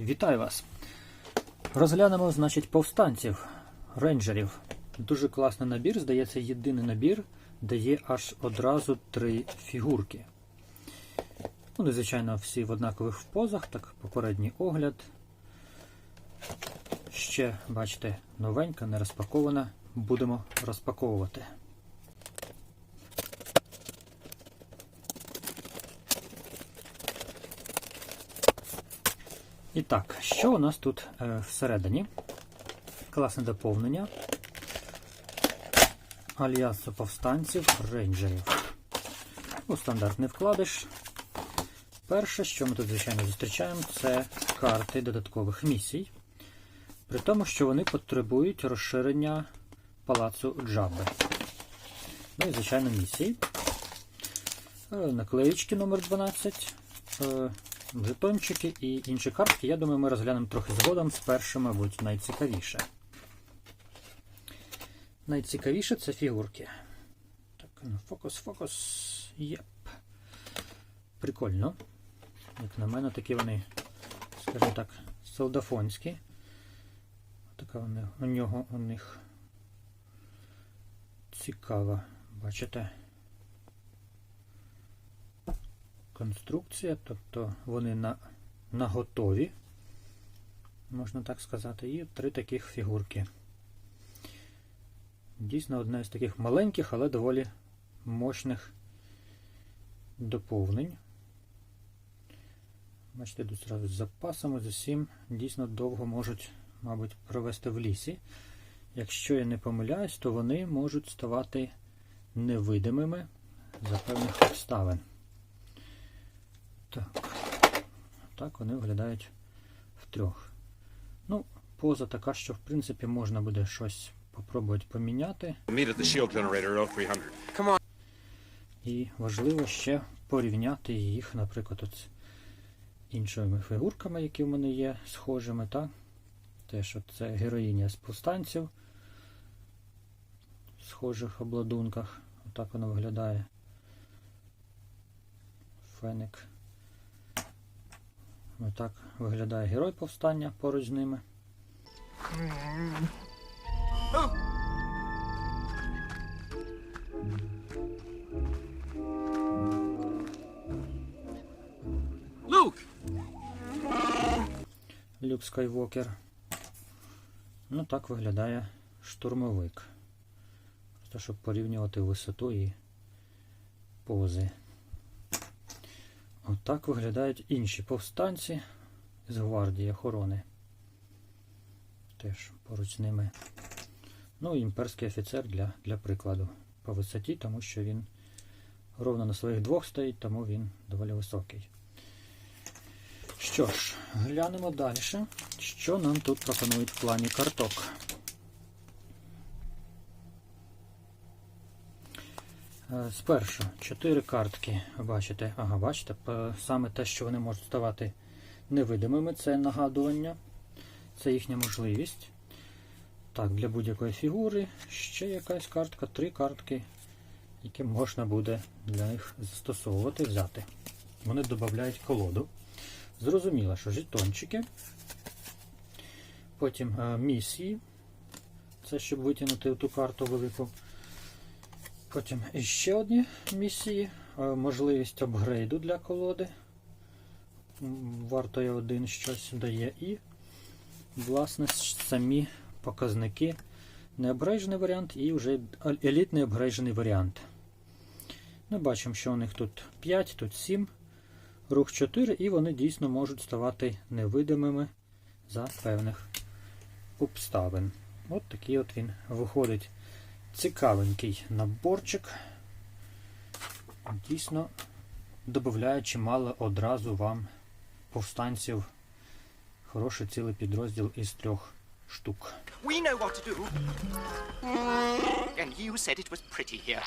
Вітаю вас! Розглянемо, значить, повстанців, рейнджерів. Дуже класний набір, здається, єдиний набір, де є аж одразу три фігурки. Вони, звичайно, всі в однакових позах, так, попередній огляд. Ще, бачите, новенька, не розпакована. Будемо розпаковувати. І так, що у нас тут е, всередині? Класне доповнення. Альянсу повстанців рейнджерів. Ну, стандартний вкладиш. Перше, що ми тут, звичайно, зустрічаємо, це карти додаткових місій. При тому, що вони потребують розширення палацу Джаби. Ну і, звичайно, місії. Е, Наклеїчки номер 12 е, жетончики і інші картки. Я думаю, ми розглянемо трохи згодом. Спершу, мабуть, найцікавіше. Найцікавіше це фігурки. Так, ну, фокус, фокус. Єп. Прикольно. Як на мене, такі вони, скажімо так, солдафонські. Така вони, у нього у них цікава, бачите? Конструкція, тобто вони на, на готові, можна так сказати, і три таких фігурки. Дійсно, одна з таких маленьких, але доволі мощних доповнень. Бачите, йдуть зразу з запасами, з усім дійсно довго можуть, мабуть, провести в лісі. Якщо я не помиляюсь, то вони можуть ставати невидимими за певних обставин. Так, так вони виглядають втрьох. Ну, поза така, що в принципі можна буде щось попробувати поміняти. Meet at the shield generator 0300. І важливо ще порівняти їх, наприклад, от з іншими фігурками, які в мене є, схожими. Та? Теж от це героїня з повстанців в схожих обладунках. Отак воно виглядає. Феник. Отак виглядає герой повстання поруч з ними. Luke! Люк Скайвокер. Ну, так виглядає штурмовик. Просто щоб порівнювати висоту і пози. Отак виглядають інші повстанці з гвардії охорони. Теж поруч з ними. Ну, імперський офіцер для, для прикладу по висоті, тому що він ровно на своїх двох стоїть, тому він доволі високий. Що ж, глянемо далі, що нам тут пропонують в плані карток. Спершу, чотири картки, бачите, ага, бачите, саме те, що вони можуть ставати невидимими, це нагадування, це їхня можливість. Так, для будь-якої фігури ще якась картка, три картки, які можна буде для них застосовувати, взяти. Вони додають колоду. Зрозуміло, що жетончики. Потім е, місії. Це щоб витягнути ту карту велику. Потім ще одні місії. Е, можливість апгрейду для колоди. М, Вартує один щось дає. І, власне, самі показники. Необрежений варіант і вже елітний обгрейджений варіант. Ми бачимо, що у них тут 5, тут 7 рух 4, і вони дійсно можуть ставати невидимими за певних обставин. От такий от він виходить цікавенький наборчик. Дійсно додає чимало одразу вам повстанців. Хороший цілий підрозділ із трьох штук. We know what to do. And you said it was pretty here.